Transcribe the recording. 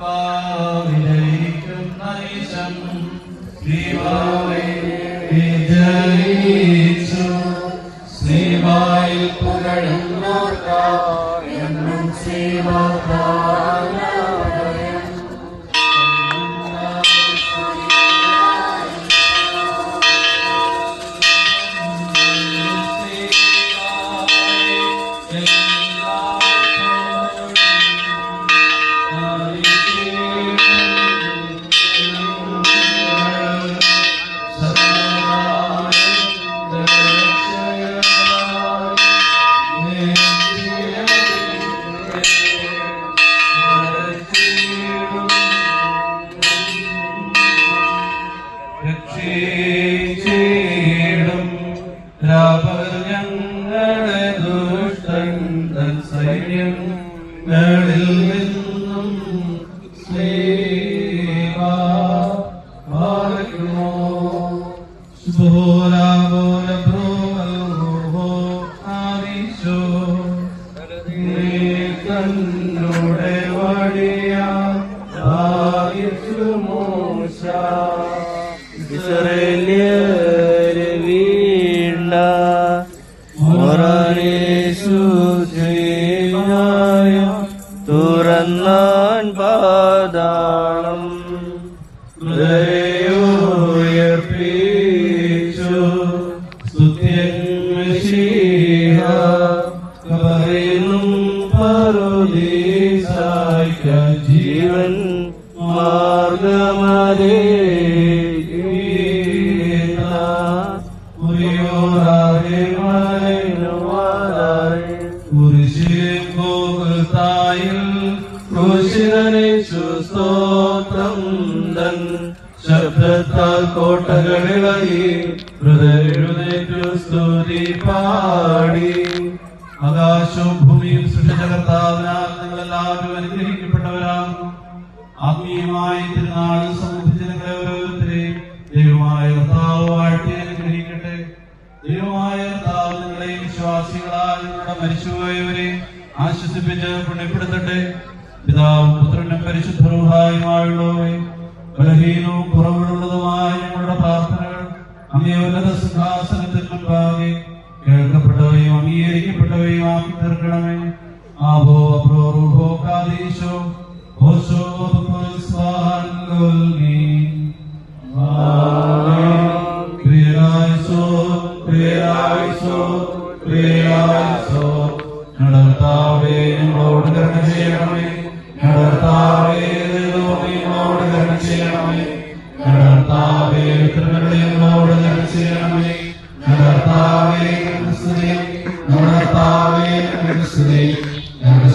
പാവിലയിക്കുന്ന നിശം ശ്രീവാവേ വിജയിച്ചു. പുകഴുന്നോർക്കായെന്നും രക്ഷിച്ചിടും രാപകൽ ഞങ്ങളെ ദുഷ്ടൻ സൈന്യങ്ങളിൽ നിന്നും ബ്രോഹോ ആവിശോ തന്നോടെ വഴിയാ ഇസ്രയേല്യരെ വീണ്ട മൊറാനേശു തുറന്നാൻ പാതാളം ഉയർപ്പിച്ചു. സ്തുത്യൻ മെശീഹ കബറിനും ജീവൻ മാർഗമരേ കുരിശിൽ കോകത്തായിൽ ക്രൂശിതനേശു സ്തോത്രം തൻ ശബ്ദത്താൽ കോട്ടകളിളകി ഹൃദയെഴുന്നേറ്റു സ്തുതി പാടി. ആകാശവും ഭൂമിയും സൃഷ്ടിച്ചകർത്താവിനാൽ നിങ്ങളെല്ലാവരും അനുഗ്രഹിക്കപ്പെട്ടവരാകും. ആത്മീയമായി തിരുനാൾ വിശ്വാസികളായ നിങ്ങളുടെ മരിച്ചുപോയവരെ ആശ്വസിപ്പിച്ച് പുണ്യപ്പെടുത്തട്ടെ. പിതാവും പുത്രനും പരിശുദ്ധരുഹായുമായുള്ളവേ ബലഹീനവും കുറവുള്ളതുമായ ഞങ്ങളുടെ പ്രാർത്ഥനകൾ അങ്ങേ ഉന്നത സിംഹാസനത്തിൽ മുൻപാകെ കേൾക്കപ്പെട്ടവയും അംഗീകരിക്കപ്പെട്ടവയും ആക്കി തീർക്കണമേ. ആഭോ അപ്രോ റൂഹോ കാദീശോ ക്രിയായിസോ ക്രിയായിസോ നടത്താവേ ഞങ്ങളോട് കരുണ ചെയ്യണമേ. നടത്താവേ ഞങ്ങളോട് കരുണ ചെയ്യണമേ. നടത്താവേ ഉത്തരങ്ങളെ ഞങ്ങളോട് കരുണ ചെയ്യണമേ. നടത്താവേ നടത്താവേ ഞങ്ങളുടെ